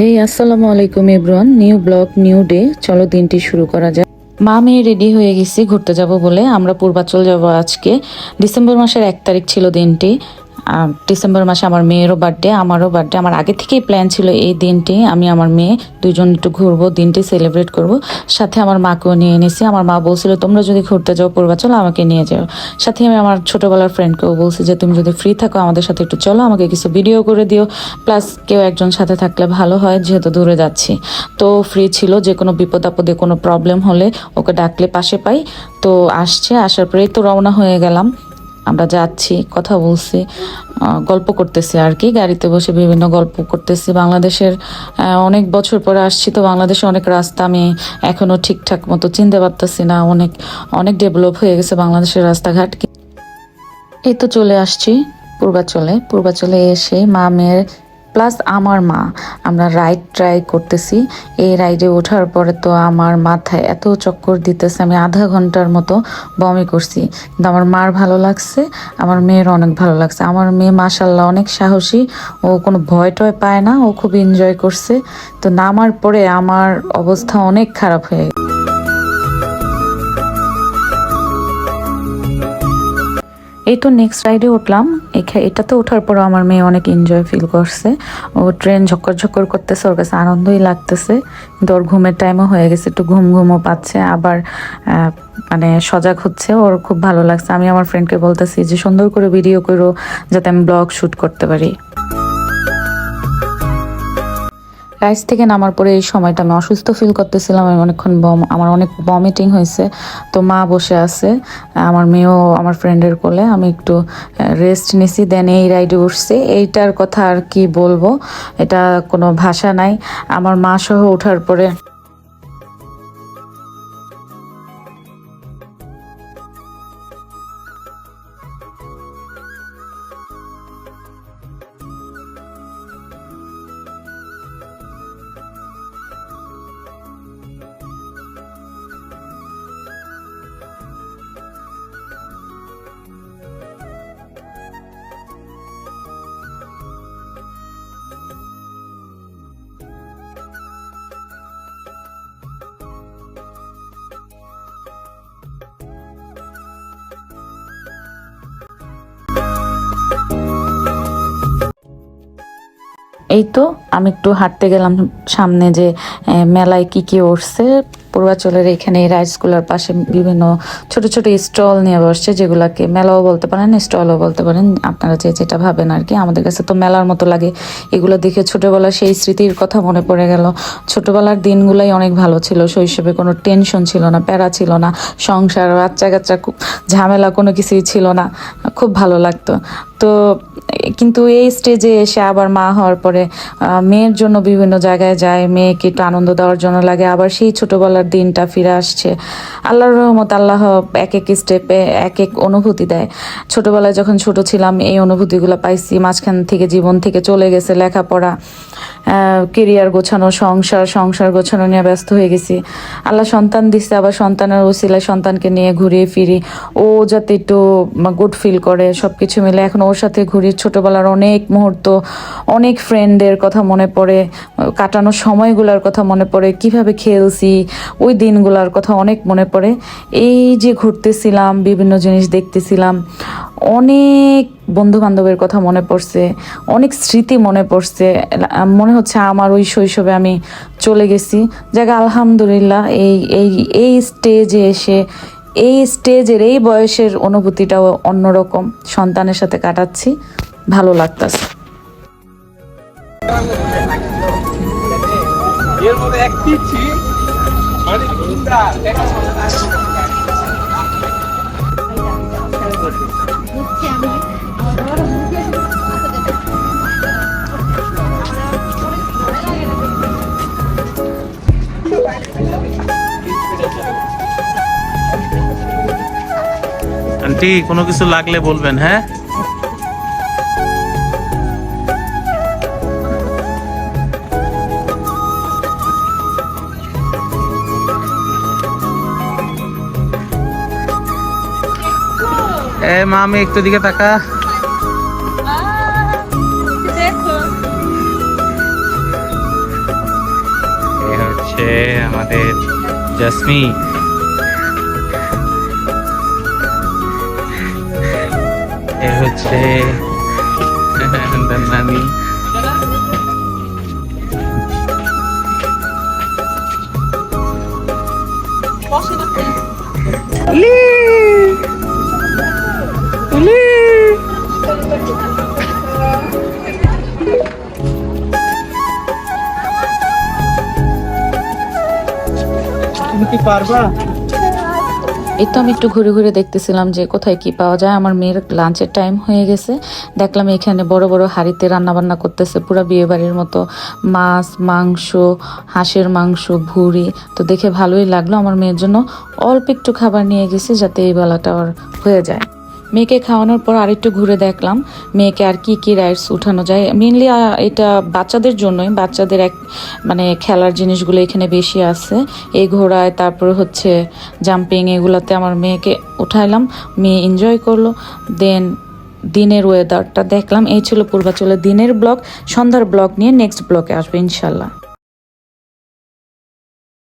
হেই আসসালামু আলাইকুম এব্রন নিউ ব্লগ, নিউ ডে। চলো দিনটি শুরু করা যায় মা মেয়ে রেডি হয়ে গেছি, ঘুরতে যাব বলে। আমরা পূর্বাচল যাব আজকে। ডিসেম্বর মাসের এক তারিখ ছিল দিনটি। ডিসেম্বর মাসে আমার মেয়েরও বার্থডে আমারও বার্থডে আমার আগে থেকেই প্ল্যান ছিল এই দিনটি, আমি আমার মেয়ে দুজন একটু ঘুরবো, দিনটি সেলিব্রেট করব। সাথে আমার মাকেও নিয়ে এনেছি। আমার মা বলছিল, তোমরা যদি ঘুরতে যাও পূর্বাচল আমাকে নিয়ে যাও। সাথে আমি আমার ছোটবেলার ফ্রেন্ডকেও বলছি যে, তুমি যদি ফ্রি থাকো, আমাদের সাথে একটু চলো, আমাকে কিছু ভিডিও করে দিও। প্লাস কেউ একজন সাথে থাকলে ভালো হয়, যেহেতু দূরে যাচ্ছি। তো ফ্রি ছিল, যে কোনো বিপদ আপদে কোনো প্রবলেম হলে ওকে ডাকলে পাশে পাই। তো আসছে, আসার পরেই তো রওনা হয়ে গেলাম। আমরা যাচ্ছি, কথা বলছি গল্প করতেছি আর কি। গাড়িতে বসে বিভিন্ন গল্প করতেছি। বাংলাদেশের অনেক বছর পরে আসছি তো বাংলাদেশে অনেক রাস্তা আমি এখনও ঠিকঠাক মতো চিনতে পারতেছি না। অনেক অনেক ডেভেলপ হয়ে গেছে বাংলাদেশের রাস্তাঘাট। এই তো চলে আসছি পূর্বাচলে। পূর্বাচলে এসে মা মেয়ের প্লাস আমার মা। আমরা রাইড ট্রাই করতেছি। এই রাইডে ওঠার পরে তো আমার মাথায় এত চক্কর দিতেছে, আমি আধা ঘণ্টার মতো বমি করছি। কিন্তু আমার মার ভালো লাগছে, আমার মেয়ের অনেক ভালো লাগছে। আমার মেয়ে মাসাল্লাহ অনেক সাহসী, ও কোনো ভয় টয় পায় না, ও খুব এনজয় করছে। তো নামার পরে আমার অবস্থা অনেক খারাপ হয়ে এই তো নেক্সট রাইডে উঠলাম। এখানে এটাতে ওঠার পর আমার মেয়ে অনেক এনজয় ফিল করছে। ও ট্রেন ঝক্কর ঝক্কর করতেছে, ওর কাছে আনন্দই লাগতেছে। কিন্তু ওর ঘুমের টাইমও হয়ে গেছে, একটু ঘুম ঘুমও পাচ্ছে। আবার মানে সজাগ হচ্ছে, ওর খুব ভালো লাগছে। আমি আমার ফ্রেন্ডকে বলতেছি যে, সুন্দর করে ভিডিও করো, যাতে আমি ব্লগ শ্যুট করতে পারি। রাইস থেকে নামার পরে এই সময়টা আমি অসুস্থ ফিল করতেছিলাম, আমি অনেকক্ষণ বম, আমার অনেক বমিটিং হয়েছে। তো মা বসে আছে, আমার মেয়েও আমার ফ্রেন্ডের কোলে, আমি একটু রেস্ট নিছি দেন এই রাইডে উঠছি। এইটার কথা আর কি বলব, এটা কোনো ভাষা নাই। আমার মা সহ ওঠার পরে এই তো আমি একটু হাঁটতে গেলাম সামনে যে মেলায় কি কি উঠছে। পূর্বাচলের এখানে এই পাশে বিভিন্ন ছোট ছোট স্টল নিয়ে বসছে যেগুলাকে মেলাও বলতে পারেন, স্টলও বলতে পারেন। আপনারা যে যেটা ভাবেন আর কি, আমাদের কাছে তো মেলার মতো লাগে। এগুলো দেখে ছোটবেলার সেই স্মৃতির কথা মনে পড়ে গেল। ছোটবেলার দিনগুলাই অনেক ভালো ছিল, শৈশবে কোনো টেনশন ছিল না, প্যারা ছিল না, সংসার বাচ্চা কাচ্চা খুব ঝামেলা কোনো কিছুই ছিল না, খুব ভালো লাগতো। তো কিন্তু এই স্টেজে এসে আবার মা হওয়ার পরে মেয়ের জন্য বিভিন্ন জায়গায় যায়, মেয়েকে একটু আনন্দ দেওয়ার জন্য লাগে। আবার সেই ছোটবেলার দিনটা ফিরে আসছে। আল্লাহর রহমত, আল্লাহ এক এক স্টেপে এক এক অনুভূতি দেয়। ছোটবেলায় যখন ছোট ছিলাম, এই অনুভূতিগুলো পাইছি। মাঝখান থেকে, জীবন থেকে চলে গেছে লেখাপড়া। কেরিয়ার গোছানো, সংসার সংসার গোছানো নিয়ে ব্যস্ত হয়ে গেছি। আল্লাহ সন্তান দিচ্ছে আবার সন্তানের ওসিলায় সন্তানকে নিয়ে ঘুরিয়ে ফিরি। ও যাতে একটু গুড ফিল করে সব কিছু মিলে। এখন ওর সাথে ঘুরি, ছোটবেলার অনেক মুহূর্ত, অনেক ফ্রেন্ডের কথা মনে পড়ে, কাটানো সময়গুলোর কথা মনে পড়ে, কীভাবে খেলছি, ওই দিনগুলোর কথা অনেক মনে পড়ে। এই যে ঘুরতেছিলাম, বিভিন্ন জিনিস দেখতেছিলাম অনেক বন্ধু বান্ধবের কথা মনে পড়ছে, অনেক স্মৃতি মনে পড়ছে, মনে হচ্ছে আমার ওই শৈশবে আমি চলে গেছি। জায়গা আলহামদুলিল্লাহ, এই এই এই স্টেজে এসে, এই স্টেজের এই বয়সের অনুভূতিটাও অন্যরকম। সন্তানের সাথে কাটাচ্ছি, ভালো লাগতাছে। এর মধ্যে এক আন্টি কোনো কিছু লাগলে বলবেন হ্যাঁ? মা আমি একটু দিকে তাকা। হচ্ছে আমাদের জাসমি এ হচ্ছে নানি। তুমি কি পারবা? এই তো আমি একটু ঘুরে ঘুরে দেখতেছিলাম যে কোথায় কি পাওয়া যায়। আমার মেয়ের লাঞ্চের টাইম হয়ে গেছে। দেখলাম এখানে বড় বড় হাড়িতে রান্নাবান্না করতেছে, পুরো বিয়ে বাড়ির মতো। মাছ, মাংস, হাঁসের মাংস, ভুড়ি। তো দেখে ভালোই লাগল। আমার মেয়ের জন্য অল্প একটু খাবার নিয়ে গেছি যাতে এই বেলাটা আর হয়ে যায়। মেয়েকে খাওয়ানোর পর আরেকটু ঘুরে দেখলাম, মেয়েকে আর কি কি রাইডস উঠানো যায়। মেনলি এটা বাচ্চাদের জন্যই, বাচ্চাদের এক মানে খেলার জিনিসগুলো এখানে বেশি আছে। এই ঘোড়ায়, তারপরে হচ্ছে জাম্পিং এগুলাতে আমার মেয়েকে উঠাইলাম, মেয়ে এনজয় করল। দেন দিনের ওয়েদারটা দেখলাম। এই ছিল পূর্বাচলের দিনের ব্লগ সন্ধ্যার ব্লগ নিয়ে নেক্সট ব্লগে আসবে, ইনশাল্লাহ।